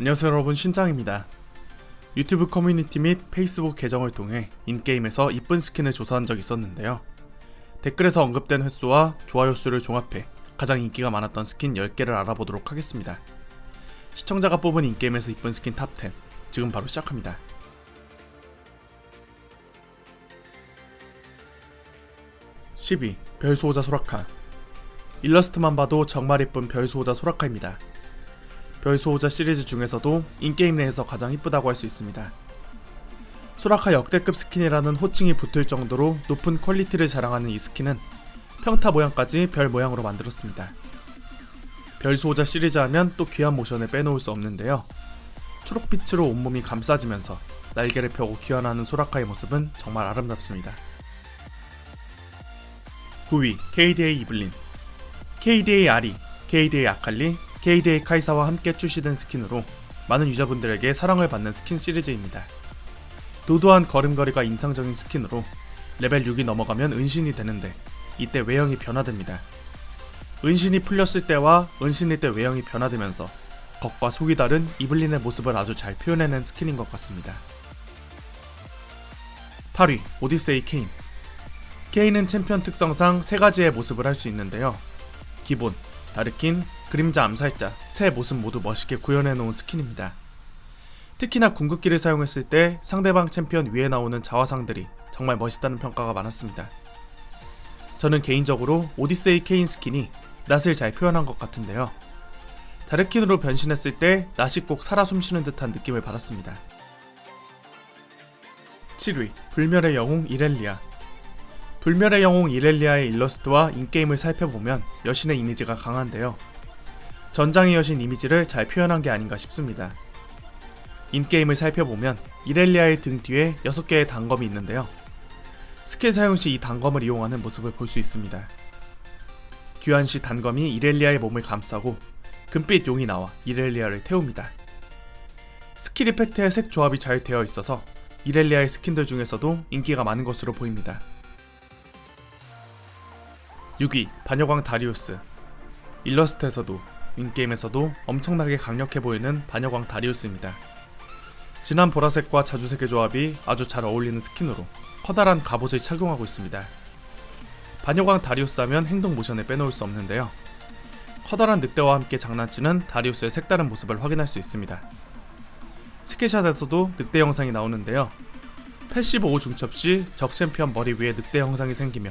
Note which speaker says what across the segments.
Speaker 1: 안녕하세요 여러분 신짱입니다. 유튜브 커뮤니티 및 페이스북 계정을 통해 인게임에서 이쁜 스킨을 조사한 적이 있었는데요. 댓글에서 언급된 횟수와 좋아요 수를 종합해 가장 인기가 많았던 스킨 10개를 알아보도록 하겠습니다. 시청자가 뽑은 인게임에서 이쁜 스킨 탑10 지금 바로 시작합니다. 12. 별수호자 소라카 일러스트만 봐도 정말 이쁜 별수호자 소라카입니다. 별수호자 시리즈 중에서도 인게임 내에서 가장 이쁘다고 할 수 있습니다. 소라카 역대급 스킨이라는 호칭이 붙을 정도로 높은 퀄리티를 자랑하는 이 스킨은 평타 모양까지 별 모양으로 만들었습니다. 별수호자 시리즈 하면 또 귀한 모션을 빼놓을 수 없는데요. 초록빛으로 온몸이 감싸지면서 날개를 펴고 귀환하는 소라카의 모습은 정말 아름답습니다. 9위 KDA 이블린 KDA 아리, KDA 아칼리, KDA 카이사와 함께 출시된 스킨으로 많은 유저분들에게 사랑을 받는 스킨 시리즈입니다. 도도한 걸음걸이가 인상적인 스킨으로 레벨 6이 넘어가면 은신이 되는데 이때 외형이 변화됩니다. 은신이 풀렸을 때와 은신일 때 외형이 변화되면서 겉과 속이 다른 이블린의 모습을 아주 잘 표현해낸 스킨인 것 같습니다. 8위 오디세이 케인 케인은 챔피언 특성상 세 가지의 모습을 할 수 있는데요. 기본, 다르킨, 그림자 암살자 세 모습 모두 멋있게 구현해 놓은 스킨입니다. 특히나 궁극기를 사용했을 때 상대방 챔피언 위에 나오는 자화상들이 정말 멋있다는 평가가 많았습니다. 저는 개인적으로 오디세이 케인 스킨이 낫을 잘 표현한 것 같은데요. 다르킨으로 변신했을 때 낫이 꼭 살아 숨쉬는 듯한 느낌을 받았습니다. 7위 불멸의 영웅 이렐리아 불멸의 영웅 이렐리아의 일러스트와 인게임을 살펴보면 여신의 이미지가 강한데요. 전장의 여신 이미지를 잘 표현한 게 아닌가 싶습니다. 인게임을 살펴보면 이렐리아의 등 뒤에 6개의 단검이 있는데요. 스킬 사용 시 이 단검을 이용하는 모습을 볼 수 있습니다. 귀환 시 단검이 이렐리아의 몸을 감싸고 금빛 용이 나와 이렐리아를 태웁니다. 스킬 이펙트의 색 조합이 잘 되어 있어서 이렐리아의 스킨들 중에서도 인기가 많은 것으로 보입니다. 6위 반여광 다리우스 일러스트에서도 인게임에서도 엄청나게 강력해 보이는 반여광 다리우스입니다. 진한 보라색과 자주색의 조합이 아주 잘 어울리는 스킨으로 커다란 갑옷을 착용하고 있습니다. 반여광 다리우스 하면 행동 모션을 빼놓을 수 없는데요. 커다란 늑대와 함께 장난치는 다리우스의 색다른 모습을 확인할 수 있습니다. 스킬샷에서도 늑대 영상이 나오는데요. 패시브 5 중첩 시 적 챔피언 머리 위에 늑대 형상이 생기며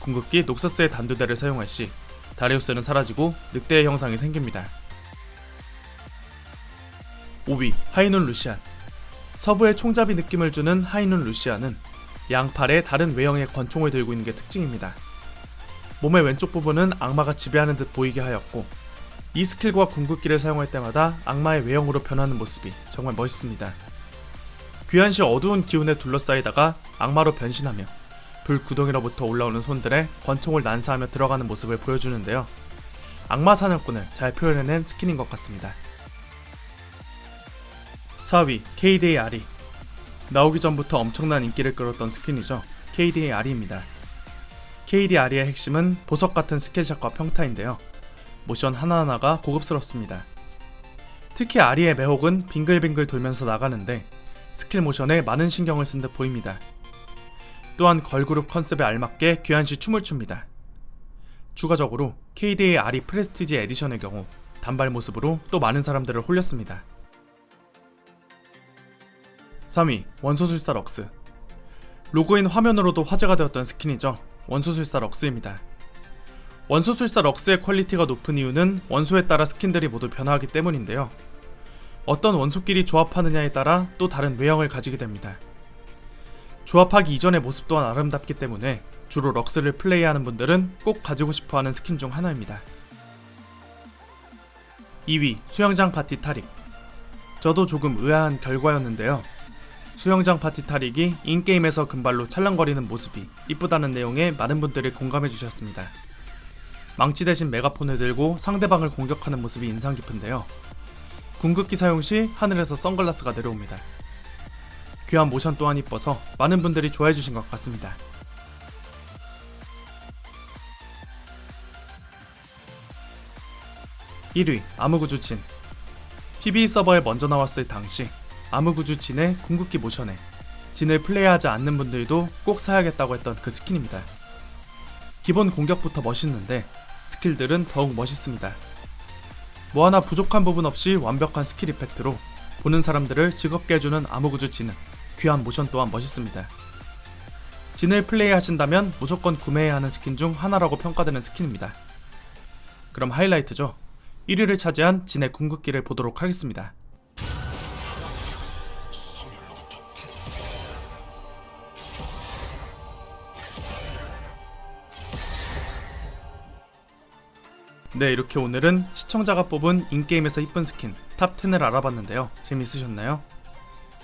Speaker 1: 궁극기 녹서스의 단두대를 사용할 시 다리우스는 사라지고 늑대의 형상이 생깁니다. 5위 하이눈 루시안 서부의 총잡이 느낌을 주는 하이눈 루시안은 양팔에 다른 외형의 권총을 들고 있는 게 특징입니다. 몸의 왼쪽 부분은 악마가 지배하는 듯 보이게 하였고 이 스킬과 궁극기를 사용할 때마다 악마의 외형으로 변하는 모습이 정말 멋있습니다. 귀한 시 어두운 기운에 둘러싸이다가 악마로 변신하며 불 구덩이로부터 올라오는 손들에 권총을 난사하며 들어가는 모습을 보여주는데요. 악마 사냥꾼을 잘 표현해낸 스킨인 것 같습니다. 4위 KDA 아리 나오기 전부터 엄청난 인기를 끌었던 스킨이죠. KDA 아리입니다. KD 아리의 핵심은 보석 같은 스킬샷과 평타인데요. 모션 하나하나가 고급스럽습니다. 특히 아리의 매혹은 빙글빙글 돌면서 나가는데 스킬 모션에 많은 신경을 쓴 듯 보입니다. 또한 걸그룹 컨셉에 알맞게 귀한시 춤을 춥니다. 추가적으로 KDA 아리 프레스티지 에디션의 경우 단발 모습으로 또 많은 사람들을 홀렸습니다. 3위 원소술사 럭스 로그인 화면으로도 화제가 되었던 스킨이죠. 원소술사 럭스입니다. 원소술사 럭스의 퀄리티가 높은 이유는 원소에 따라 스킨들이 모두 변화하기 때문인데요. 어떤 원소끼리 조합하느냐에 따라 또 다른 외형을 가지게 됩니다. 조합하기 이전의 모습 또한 아름답기 때문에 주로 럭스를 플레이하는 분들은 꼭 가지고 싶어하는 스킨 중 하나입니다. 2위 수영장 파티 타릭 저도 조금 의아한 결과였는데요. 수영장 파티 타릭이 인게임에서 금발로 찰랑거리는 모습이 이쁘다는 내용에 많은 분들이 공감해 주셨습니다. 망치 대신 메가폰을 들고 상대방을 공격하는 모습이 인상 깊은데요. 궁극기 사용 시 하늘에서 선글라스가 내려옵니다. 귀한 모션 또한 이뻐서 많은 분들이 좋아해 주신 것 같습니다. (1위) 아무구주친 PB 서버에 먼저 나왔을 당시 아무구주 진의 궁극기 모션에 진을 플레이하지 않는 분들도 꼭 사야겠다고 했던 그 스킨입니다. 기본 공격부터 멋있는데 스킬들은 더욱 멋있습니다. 뭐 하나 부족한 부분 없이 완벽한 스킬 이펙트로 보는 사람들을 즐겁게 해주는 진은 귀한 모션 또한 멋있습니다. 진을 플레이하신다면 무조건 구매해야 하는 스킨 중 하나라고 평가되는 스킨입니다. 그럼 하이라이트죠. 1위를 차지한 진의 궁극기를 보도록 하겠습니다. 네, 이렇게 오늘은 시청자가 뽑은 인게임에서 이쁜 스킨 탑 10을 알아봤는데요. 재밌으셨나요?